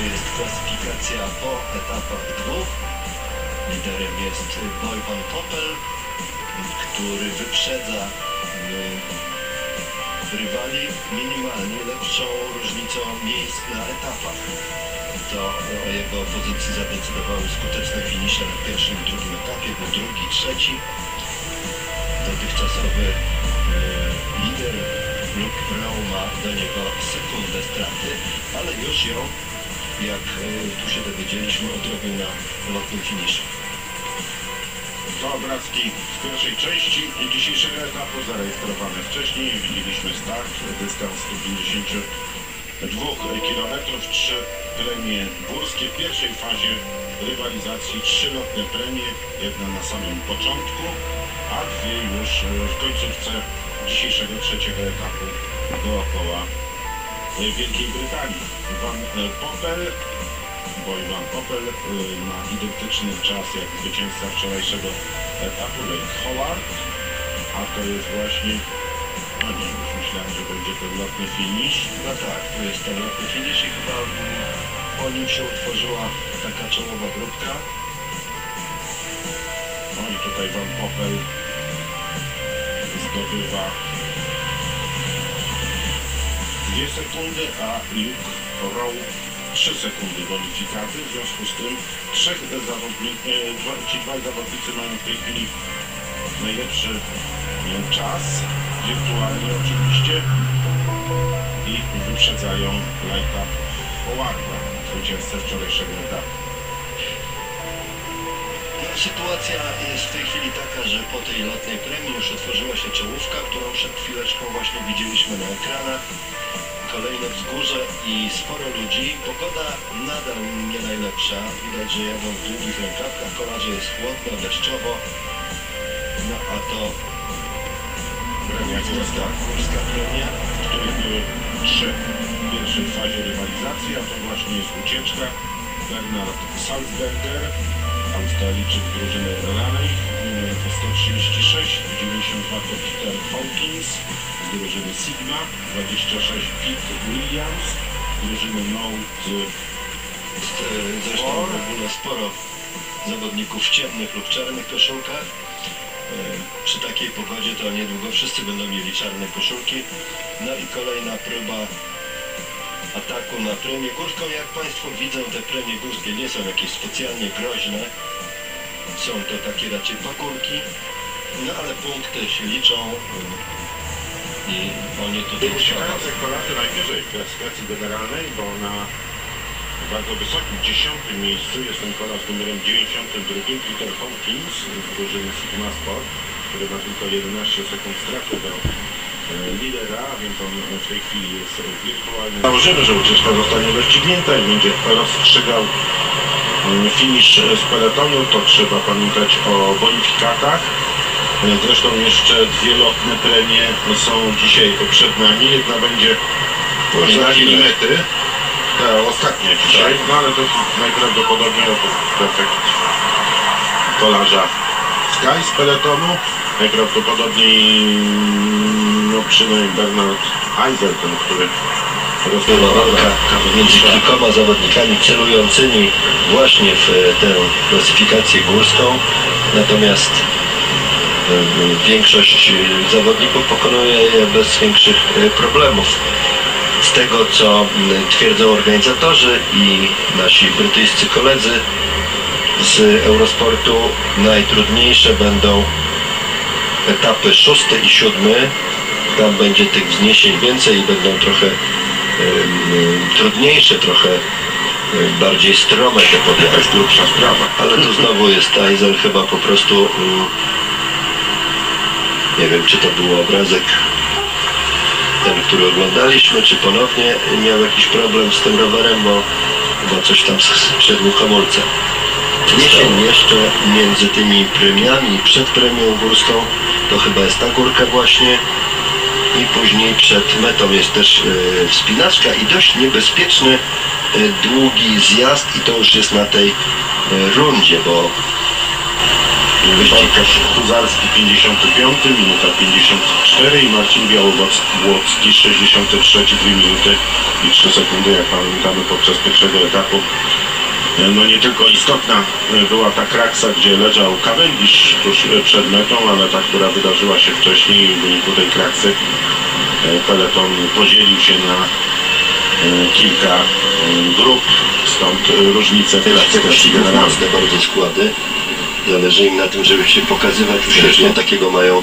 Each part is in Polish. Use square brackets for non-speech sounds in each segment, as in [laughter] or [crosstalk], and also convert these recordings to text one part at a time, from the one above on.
jest klasyfikacja po etapach dwóch. Liderem jest Boy Van Poppel, który wyprzedza mm, rywali minimalnie lepszą różnicą miejsc na etapach. To o jego pozycji zadecydowały skuteczne finisze na pierwszym i drugim etapie, był drugi, trzeci. Dotychczasowy e, lider Luke Brown ma do niego sekundę straty, ale już ją, jak e, tu się dowiedzieliśmy, odrobił na lotnym finiszu. Dwa obrazki z pierwszej części dzisiejszego etapu zarejestrowane wcześniej. Widzieliśmy start, dystans 152 km, trzy premie górskie. W pierwszej fazie rywalizacji trzy lotne premie, jedna na samym początku, a dwie już w końcówce dzisiejszego trzeciego etapu dookoła Wielkiej Brytanii. Van e, Poppel bo Iwan Popel y, ma identyczny czas jak zwycięzca wczorajszego etapu Lake Howard, a to jest właśnie, no nie, już myślałem, że będzie ten lotny finish. No tak, tu jest ten lotny finish i chyba po nim się utworzyła taka czołowa grupka. No i tutaj Van Popel zdobywa dwie sekundy, a Luke Rowe 3 sekundy bonifikaty. W związku z tym trzech zawodników, ci dwaj zawodnicy mają w tej chwili najlepszy e, czas, wirtualnie oczywiście, i wyprzedzają Lighta Howarda, zwycięzcę wczorajszego etapu. Sytuacja jest w tej chwili taka, że po tej lotnej premii już otworzyła się czołówka, którą przed chwileczką właśnie widzieliśmy na ekranach. Kolejne wzgórze i sporo ludzi. Pogoda nadal nie najlepsza. Widać, że jadą w długich rękawkach. Kolarze jest chłodno, deszczowo. No a to Premia górska, górska, premia. w której były trzy w pierwszej fazie rywalizacji, a to właśnie jest ucieczka. Bernard Salzberger, Australijczyk drużyny Raleigh, numer 136, 92 to Peter Hawkins z drużyny Sigma, 26 Pete Williams, drużyny Note Jest e, zresztą w ogóle sporo zawodników w ciemnych lub czarnych koszulkach. E, Przy takiej pogodzie to niedługo wszyscy będą mieli czarne koszulki. No i kolejna próba ataku na premię górską. Jak Państwo widzą, te premie górskie nie są jakieś specjalnie groźne. Są to takie raczej pagórki. No ale punkty się liczą. e, I oni tutaj trzeba Uciekający kolarze najwyżej w klasyfikacji generalnej, bo na bardzo wysokim, dziesiątym miejscu jest ten kolarz z numerem 92, Peter Hawkins z drużyny Sigma Sport, który ma tylko 11 sekund straty do lidera, więc on w tej chwili jest wirtualny. Założymy, że ucieczka zostanie rozstrzygnięta i będzie rozstrzygał mm, finisz z peletonu, to trzeba pamiętać o bonifikatach. Zresztą jeszcze dwie lotne premie są dzisiaj przed nami. Jedna będzie na linii mety. Ta ostatnia dzisiaj, no ale to najprawdopodobniej efekt kolarza Sky z peletonu. Najprawdopodobniej no przynajmniej Bernard Eiselton, który rozpoczyna między kilkoma zawodnikami celującymi właśnie w e, tę klasyfikację górską. Natomiast e, większość e, zawodników pokonuje je bez większych problemów. Z tego co twierdzą organizatorzy i nasi brytyjscy koledzy z Eurosportu, najtrudniejsze będą etapy szósty i siódmy. Tam będzie tych wzniesień więcej i będą trochę em, trudniejsze, trochę bardziej strome te To podjazdy. jest grubsza sprawa. Ale tu znowu jest Eisel chyba po prostu nie wiem czy to był obrazek ten, który oglądaliśmy, czy ponownie miał jakiś problem z tym rowerem, bo chyba coś tam skrzedł hamulce. Jesień jeszcze między tymi premiami, przed premią górską, to chyba jest ta górka właśnie i później przed metą jest też e, wspinaczka i dość niebezpieczny e, długi zjazd i to już jest na tej e, rundzie, bo Bartosz Huzarski 55, minuta 54 i Marcin Białowocki 63, 2 minuty i 3 sekundy, jak pamiętamy podczas pierwszego etapu. No nie tylko istotna e, była ta kraksa, gdzie leżał Cavendish tuż e, przed metą, ale ta, która wydarzyła się wcześniej w wyniku tej kraksy e, peleton podzielił się na kilka grup, stąd różnice w klasyfikacji generalnej. mocne bardzo składy. Zależy im na tym, żeby się pokazywać uśmiesznie. Takiego mają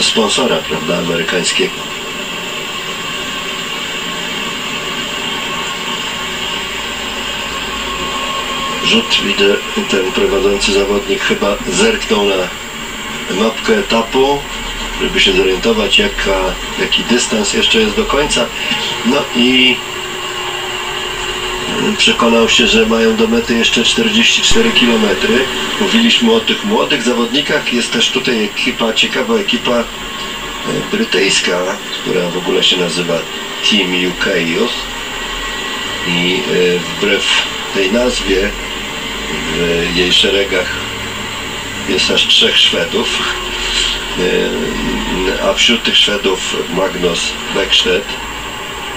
sponsora, prawda, amerykańskiego. Rzut widzę, ten prowadzący zawodnik chyba zerknął na mapkę etapu, żeby się zorientować jaka, jaki dystans jeszcze jest do końca. No i przekonał się, że mają do mety jeszcze 44 km. Mówiliśmy o tych młodych zawodnikach. Jest też tutaj ekipa, ciekawa ekipa e, brytyjska, która w ogóle się nazywa Team UK Youth. I e, wbrew tej nazwie w jej szeregach jest aż trzech Szwedów. E, A wśród tych Szwedów Magnus Beckstedt,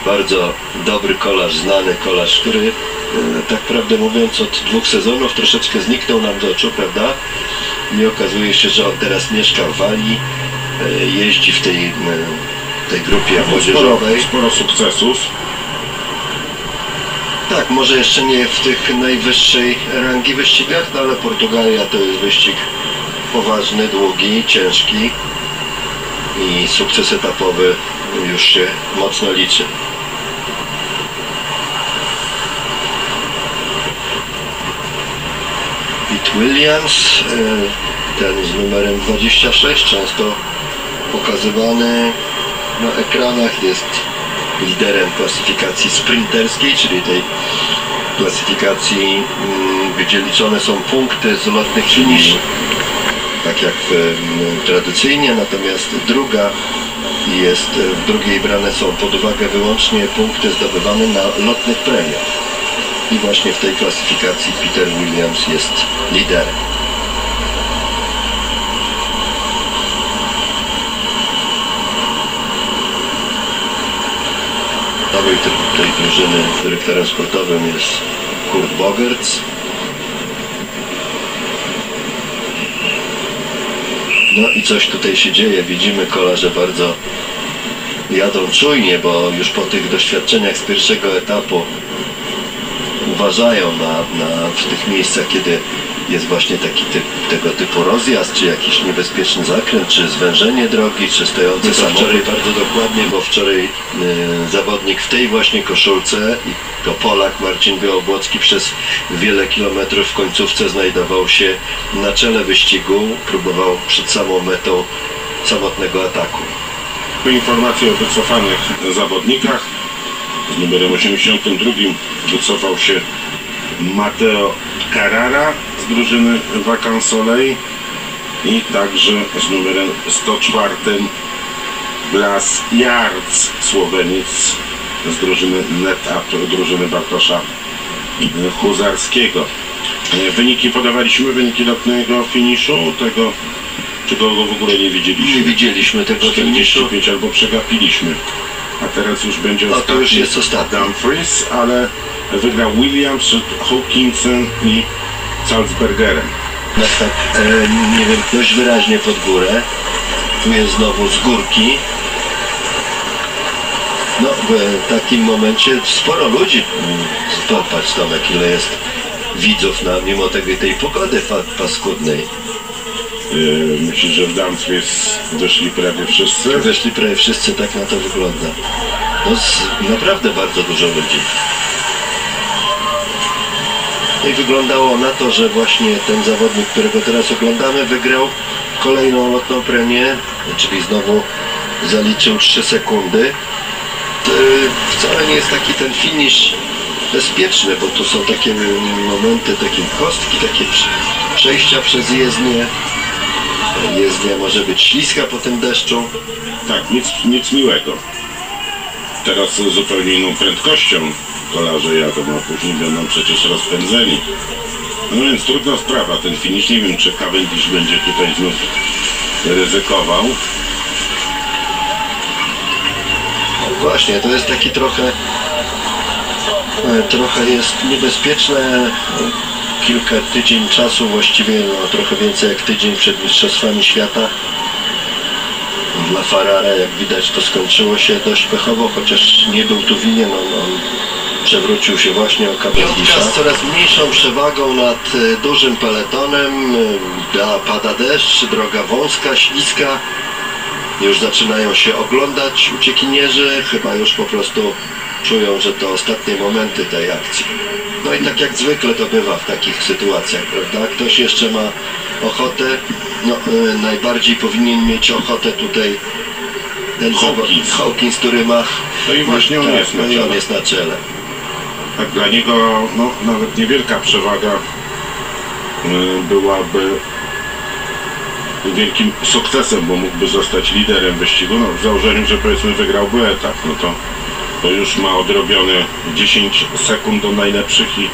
bardzo dobry kolarz, znany kolarz, który e, tak prawdę mówiąc od dwóch sezonów troszeczkę zniknął nam z oczu, prawda? I okazuje się, że on teraz mieszka w Walii, e, jeździ w tej, tej grupie Sporo, młodzieżowej. sporo sukcesów. Tak, może jeszcze nie w tych najwyższej rangi wyścigach, no ale Portugalia to jest wyścig poważny, długi, ciężki i sukces etapowy już się mocno liczy. Pete Williams, e, ten z numerem 26, często pokazywany na ekranach, jest liderem klasyfikacji sprinterskiej, czyli tej klasyfikacji, mm, gdzie liczone są punkty z lotnych finiszy, tak jak em, tradycyjnie, natomiast druga jest, w drugiej brane są pod uwagę wyłącznie punkty zdobywane na lotnych premiach. I właśnie w tej klasyfikacji Peter Williams jest liderem. Nowej tej, drużyny dyrektorem sportowym jest Kurt Bogerts. No i coś tutaj się dzieje. Widzimy kolarze bardzo jadą czujnie, bo już po tych doświadczeniach z pierwszego etapu uważają na, na w tych miejscach, kiedy jest właśnie taki typ, tego typu rozjazd, czy jakiś niebezpieczny zakręt, czy zwężenie drogi, czy stojący samochód. Wczoraj bardzo dokładnie, bo wczoraj y, zawodnik w tej właśnie koszulce to Polak Marcin Białobłocki przez wiele kilometrów w końcówce znajdował się na czele wyścigu, próbował przed samą metą samotnego ataku. Informacje o wycofanych zawodnikach. Z numerem 82 wycofał się Mateo Carrara z drużyny Vacan Soleil i także z numerem 104 Blas Jarc, Słoweniec z drużyny NetApp, drużyny Bartosza Huzarskiego. E, Wyniki podawaliśmy, wyniki lotnego finiszu, tego czego go w ogóle nie widzieliśmy. Nie widzieliśmy tego finiszu. 45 albo przegapiliśmy. A teraz już będzie A to ostatni już jest ostatni. Dumfries, ale wygrał Williams przed Hawkinsem i Salzbergerem. No tak, e, nie wiem, dość wyraźnie pod górę. Tu jest znowu z górki. No, w takim momencie sporo ludzi. Popatrz Tomek, ile jest widzów na, mimo tego, tej pogody paskudnej. Yy, myślisz, że w Dumfries wyszli prawie wszyscy? Weszli prawie wszyscy, tak na to wygląda. No, naprawdę bardzo dużo ludzi. I wyglądało na to, że właśnie ten zawodnik, którego teraz oglądamy, wygrał kolejną lotną premię, czyli znowu zaliczył 3 sekundy. To wcale nie jest taki ten finish bezpieczny, bo tu są takie momenty, takie kostki, takie prze- przejścia przez jezdnię. Jezdnia może być śliska po tym deszczu. Tak, nic, nic miłego. Teraz z zupełnie inną prędkością kolarze jadą, a później będą przecież rozpędzeni. No więc trudna sprawa, ten finish. Nie wiem, czy Cavendish będzie tutaj znów ryzykował. Właśnie, to jest taki trochę e, trochę jest niebezpieczne kilka tydzień czasu, właściwie no, trochę więcej jak tydzień przed Mistrzostwami Świata. Dla Farara, jak widać, to skończyło się dość pechowo, chociaż nie był tu winien, on, on przewrócił się właśnie o Cavendisha. Z coraz mniejszą przewagą nad e, dużym peletonem, e, da- pada deszcz, droga wąska, śliska. Już zaczynają się oglądać uciekinierzy, chyba już po prostu czują, że to ostatnie momenty tej akcji. No i tak jak zwykle to bywa w takich sytuacjach, prawda? Ktoś jeszcze ma ochotę, no e, najbardziej powinien mieć ochotę tutaj ten Hawkins. zawod- Hawkins, który ma... No i właśnie on tak, jest na no i on czele. jest na czele. Tak dla niego no, nawet niewielka przewaga y, byłaby wielkim sukcesem, bo mógłby zostać liderem wyścigu. No, w założeniu, że powiedzmy wygrałby etap, no to już ma odrobione 10 sekund do najlepszych i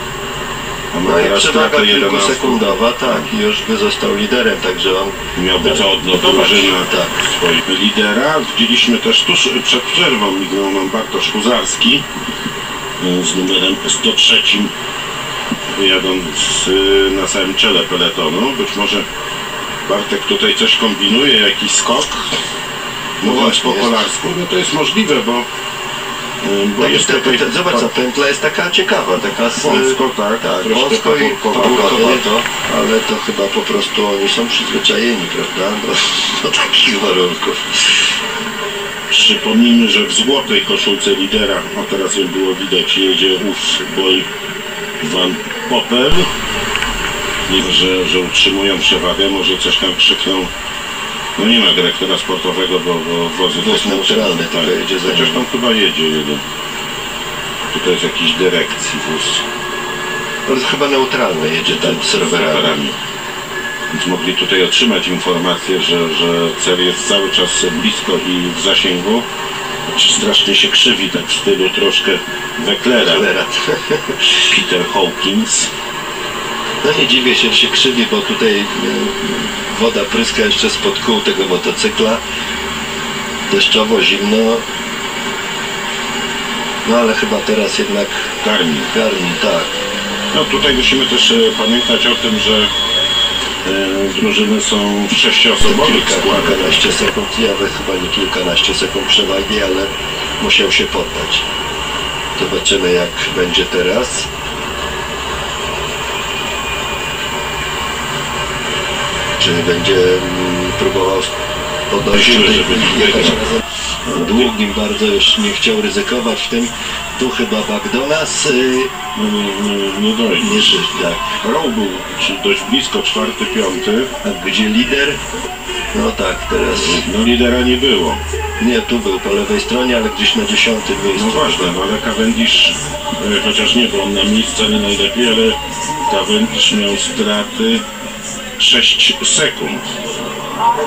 a ma No i teraz przewaga stratę 11. kilkusekundowa, tak, i już by został liderem, także on Miałby co odnotować tak. tak. swojego lidera. Widzieliśmy też tuż przed przerwą mignął nam Bartosz Huzarski y, z numerem 103 jadąc y, na samym czele peletonu. Być może Bartek tutaj coś kombinuje, jakiś skok. Mówiąc właśnie, po jest. kolarsku, no to jest możliwe, bo, bo te, tutaj... te, zobacz, ta pętla jest taka ciekawa, taka z, Wąsko, tak, tak wąsko i pagórkowato, ale to chyba po prostu oni są przyzwyczajeni, prawda, do, do takich warunków. Przypomnijmy, że w złotej koszulce lidera, o teraz ją było widać, jedzie ów Boy Van Poppel. Że, że utrzymują przewagę, może coś tam krzykną. No nie ma dyrektora sportowego, bo, bo wozy Wóz techniczne- neutralny tylko jedzie za Chociaż nim. tam chyba jedzie jeden. Tutaj jest jakiś dyrekcji wóz To jest chyba neutralny jedzie tam z rowerami. Więc mogli tutaj otrzymać informację, że, że cel jest cały czas blisko i w zasięgu. Choć Strasznie się krzywi, tak w stylu troszkę. Cholera. [laughs] Peter Hawkins. No nie dziwię się, że się krzywi, bo tutaj e, woda pryska jeszcze spod kół tego motocykla. Deszczowo, zimno. No ale chyba teraz jednak Garmin. garni, tak. No tutaj musimy też e, pamiętać o tym, że e, drużyny są w sześcioosobowych Kilka, składach. kilkanaście sekund, nawet chyba nie kilkanaście sekund przewagi, ale musiał się poddać. Zobaczymy jak będzie teraz. Czy będzie mm, próbował podnosić wygrał. razem. Długim bardzo już nie chciał ryzykować w tym. Tu chyba Bagdonas y, No, nie, nie, żyć, tak. Row był dość blisko, czwarty, piąty. A gdzie lider? No tak, teraz No lidera nie było. nie, tu był po lewej stronie, ale gdzieś na dziesiątym miejscu. No właśnie, no ale Cavendish, e, chociaż nie był on na miejscu nie najlepiej, ale Cavendish miał straty 6 sekund.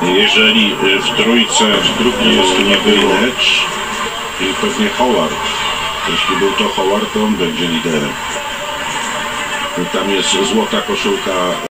Jeżeli e, w trójce w drugiej jest nie Lecz i pewnie Howard. Jeśli był to Howard, to on będzie liderem. Tam jest złota koszulka